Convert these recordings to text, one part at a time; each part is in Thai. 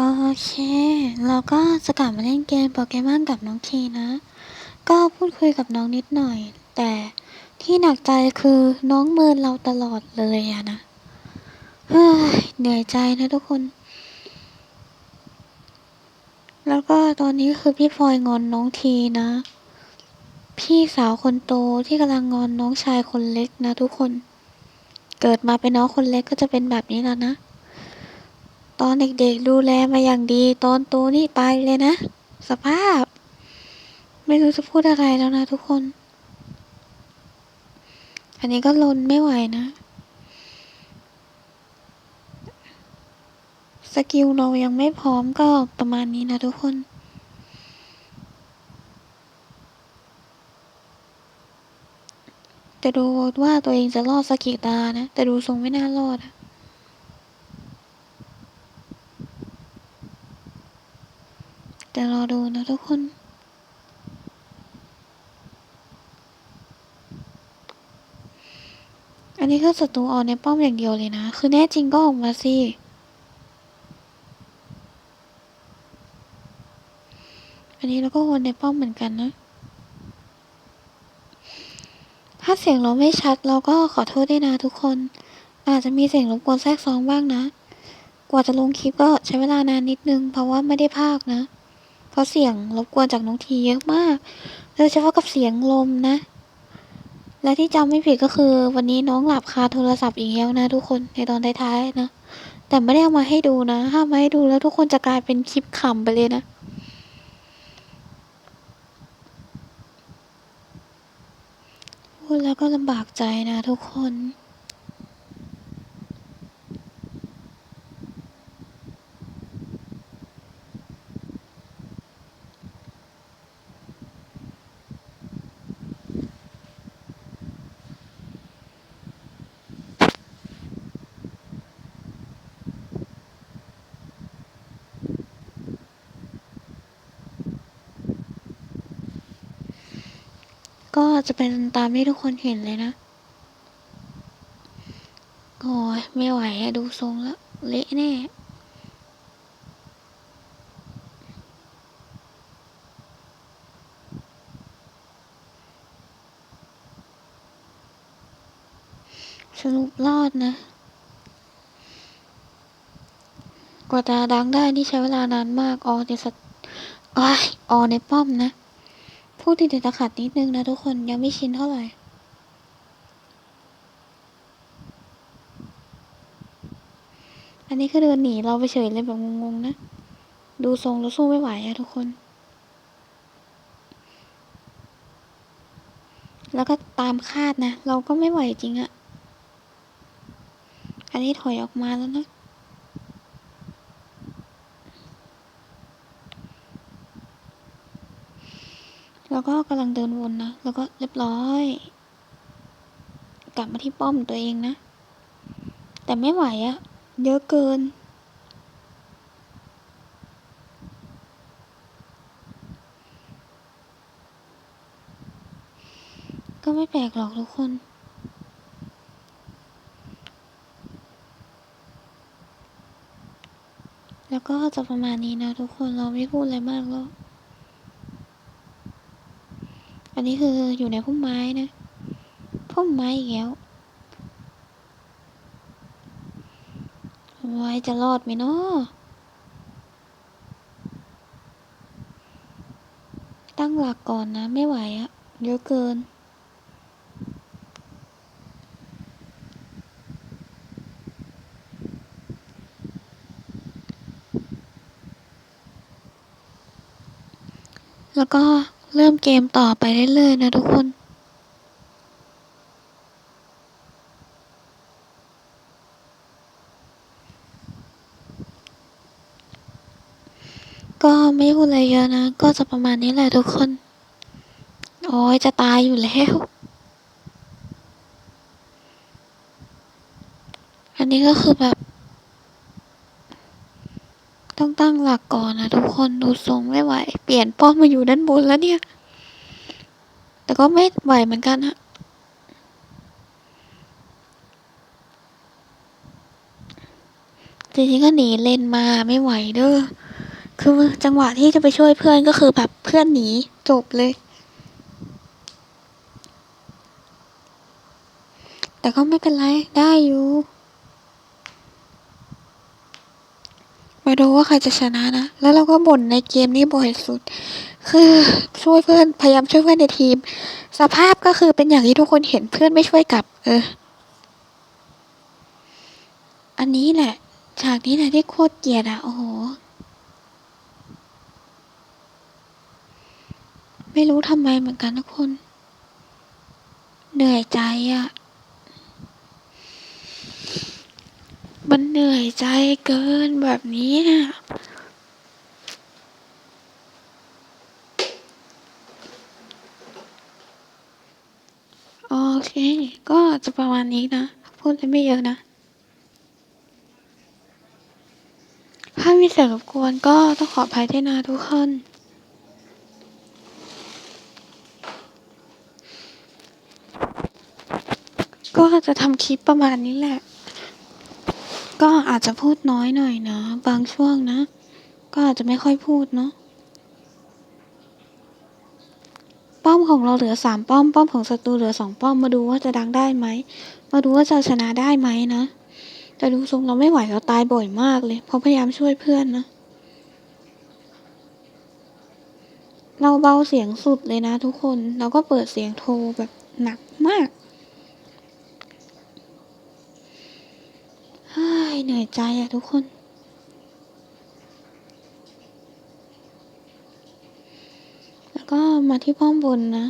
โอเค เราก็จะกลับมาเล่นเกมโปเกมอนกับน้องทีนะ ก็พูดคุยกับน้องนิดหน่อย แต่ที่หนักใจคือน้องเมินเราตลอดเลยอะนะ เฮ้ย เหนื่อยใจนะทุกคน แล้วก็ตอนนี้คือพี่พลอยงอนน้องทีนะ พี่สาวคนโตที่กำลังงอนน้องชายคนเล็กนะทุกคน เกิดมาเป็นน้องคนเล็กก็จะเป็นแบบนี้แล้วนะ ตอนเด็กๆดูแลมาอย่างดี ตอนโตนี่ไปเลยนะ สภาพ ไม่รู้จะพูดอะไรแล้วนะทุกคน อันนี้ก็ลนไม่ไหวนะ สกิลเรายังไม่พร้อมก็ประมาณนี้นะทุกคนแต่ดูว่าตัวเองจะรอดสักกี่ตานะ แต่ดูทรงไม่น่ารอดอะ แต่รอดูนะทุกคน อันนี้ก็ศัตรูออกในป้อมอย่างเดียวเลยนะ คือแน่จริงก็ออกมาสิอันนี้เราก็วนในป้อมเหมือนกันนะ ถ้าเสียงเราไม่ชัดเราก็ขอโทษด้วยนะทุกคน อาจจะมีเสียงรบกวนแทรกซ้อนบ้างนะ กว่าจะลงคลิปก็ใช้เวลานานนิดนึง เพราะว่าไม่ได้พากนะ ราะเสียงรบกวนจากน้องทีเยอะมากโดยเฉพาะกับเสียงลมนะ และที่จำไม่ผิดก็คือ วันนี้น้องหลับคาโทรศัพท์อีกแล้วนะ ทุกคนในตอนท้ายๆนะ แต่ไม่ได้เอามาให้ดูนะถ้ามาให้ดูแล้วทุกคนจะกลายเป็นคลิปขำไปเลยนะพูดแล้วก็ลำบากใจนะทุกคน ก็จะเป็นตามที่ทุกคนเห็นเลยนะ โอ้ยไม่ไหวอะดูทรงแล้ว เละแน่สรุปรอดนะ กว่าจะดังได้นี่ใช้เวลานานมาก ออในสัตอ้ยออในป้อมนะ พูดติดติดขัดนิดนึงนะทุกคนยังไม่ชินเท่าไหร่อันนี้คือเดินหนีเราไปเฉยเลยแบบงงๆนะ ดูทรงแล้วสู้ไม่ไหวอะทุกคน แล้วก็ตามคาดนะ เราก็ไม่ไหวจริงอะอันนี้ถอยออกมาแล้วนะ แล้วก็กำลังเดินวนนะ แล้วก็เรียบร้อย กลับมาที่ป้อมตัวเองนะ แต่ไม่ไหวอะเยอะเกิน ก็ไม่แปลกหรอกทุกคนแล้วก็จะประมาณนี้นะทุกคนเราไม่พูดอะไรมากแล้ว อันนี้คืออยู่ในพุ่มไม้นะ พุ่มไม้อีกแล้วไว้จะรอดไหมเนาะตั้งหลักก่อนนะ ไม่ไหวอะเยอะเกิน แล้วก็ เริ่มเกมต่อไปเรื่อยๆนะทุกคนก็ไม่พูดอะไรเยอะนะ ก็จะประมาณนี้แหละทุกคน โอ้ยจะตายอยู่แล้ว อันนี้ก็คือแบบ ต้องตั้งหลักก่อนนะทุกคนดูทรงไม่ไหว เปลี่ยนป้อมมาอยู่ด้านบนแล้วเนี่ย แต่ก็ไม่ไหวเหมือนกันอะจทีนี้ก็หนีเลนมาไม่ไหวเด้อคือจังหวะที่จะไปช่วยเพื่อนก็คือแบบเพื่อนหนีจบเลย แต่ก็ไม่เป็นไรได้อยู่ มาดูว่าใครจะชนะนะ แล้วเราก็บ่นในเกมนี้บ่อยสุด คือช่วยเพื่อนพยายามช่วยเพื่อนในทีม สภาพก็คือเป็นอย่างที่ทุกคนเห็นเพื่อนไม่ช่วยกลับ เออ อันนี้แหละฉากนี้แหละที่โคตรเกลียดอะ โอ้โห ไม่รู้ทำไมเหมือนกันทุกคน เหนื่อยใจอะ มันเหนื่อยใจเกินแบบนี้โอเค ก็จะประมาณนี้นะ พูดได้ไม่เยอะนะ ถ้ามีเสียงรบกวนก็ต้องขออภัยด้วยนะทุกคนก็จะทำคลิปประมาณนี้แหละ ก็อาจจะพูดน้อยหน่อยนะ บางช่วงนะ ก็อาจจะไม่ค่อยพูดเนาะป้อมของเราเหลือสามป้อม ป้อมของศัตรูเหลือสองป้อมมาดูว่าจะดังได้ไหม มาดูว่าจะชนะได้ไหมนะ แต่ดูทรงเราไม่ไหวเราตายบ่อยมากเลย เพราะพยายามช่วยเพื่อนนะ เราเบาเสียงสุดเลยนะทุกคน เราก็เปิดเสียงโทรแบบหนักมาก เฮ้ย เหนื่อยใจอะทุกคน แล้วก็มาที่ป้อมบนนะ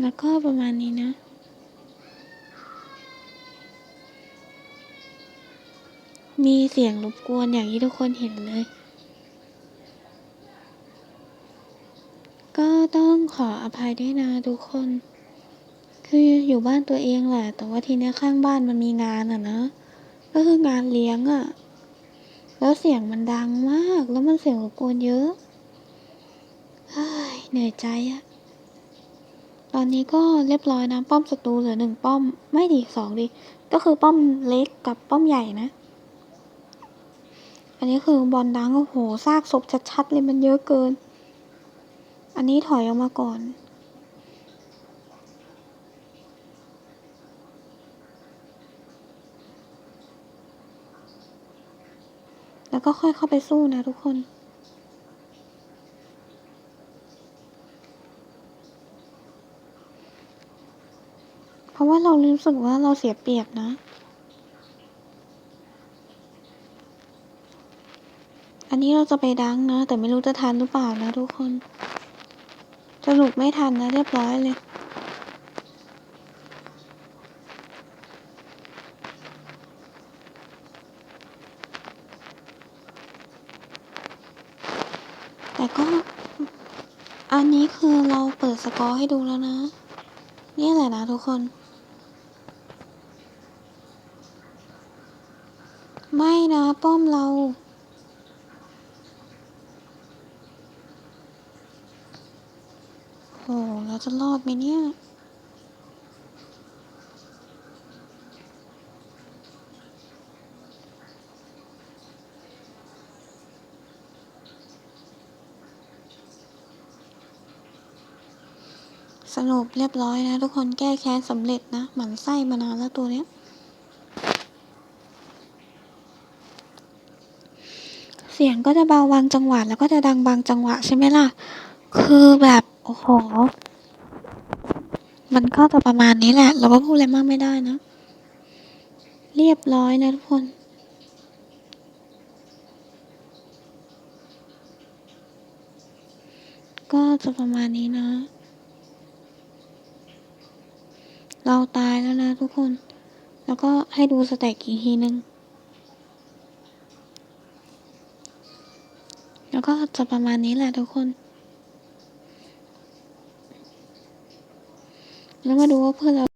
แล้วก็ประมาณนี้นะมีเสียงรบกวนอย่างที่ทุกคนเห็นเลย ก็ต้ องขออภัยด้วยนะทุกคน คืออยู่บ้านตัวเองแหละ แต่ว่าทีเนี้ยข้างบ้านมันมีงานอะนะ ก็คืองานเลี้ยงอะ แล้วเสียงมันดังมาก แล้วมันเสียงรบกวนเยอะเฮ้ยเหนื่อยใจอะตอนนี้ก็เรียบร้อยนะป้อมศัตรูเหลือหนึ่งป้อม ไม่ดีสองดิ ก็คือป้อมเล็กกับป้อมใหญ่นะ อันนี้คือบอลดังโอ้โหซากศพชัดๆเลยมันเยอะเกิน อันนี้ถอยออกมาก่อน แล้วก็ค่อยเข้าไปสู้นะทุกคนเพราะว่าเรารู้สึกว่าเราเสียเปรียบนะ อันนี้เราจะไปดังนะ แต่ไม่รู้จะทันหรือเปล่านะทุกคน สรุปไม่ทันนะเรียบร้อยเลยแต่ก็ อันนี้คือเราเปิดสกอร์ให้ดูแล้วนะ นี่แหละนะทุกคน ไม่นะป้อมเรา หเราจะรอดไหมเนี่ย สรุปเรียบร้อยนะ ทุกคนแก้แค้นสำเร็จนะ หมันไส้มานานแล้วตัวเนี้ย เสียงก็จะเบาบางจังหวะแล้วก็จะดังบางจังหวะใช่ไหมล่ะ คือแบบ โอ้โห มันก็จะประมาณนี้แหละ เราก็พูดอะไรมากไม่ได้นะ เรียบร้อยนะทุกคน ก็จะประมาณนี้นะ เราตายแล้วนะทุกคน แล้วก็ให้ดูสแต็กอีกทีนึงแล้วก็จะประมาณนี้แหละทุกคน แล้วมาดูว่าเพื่อนเรา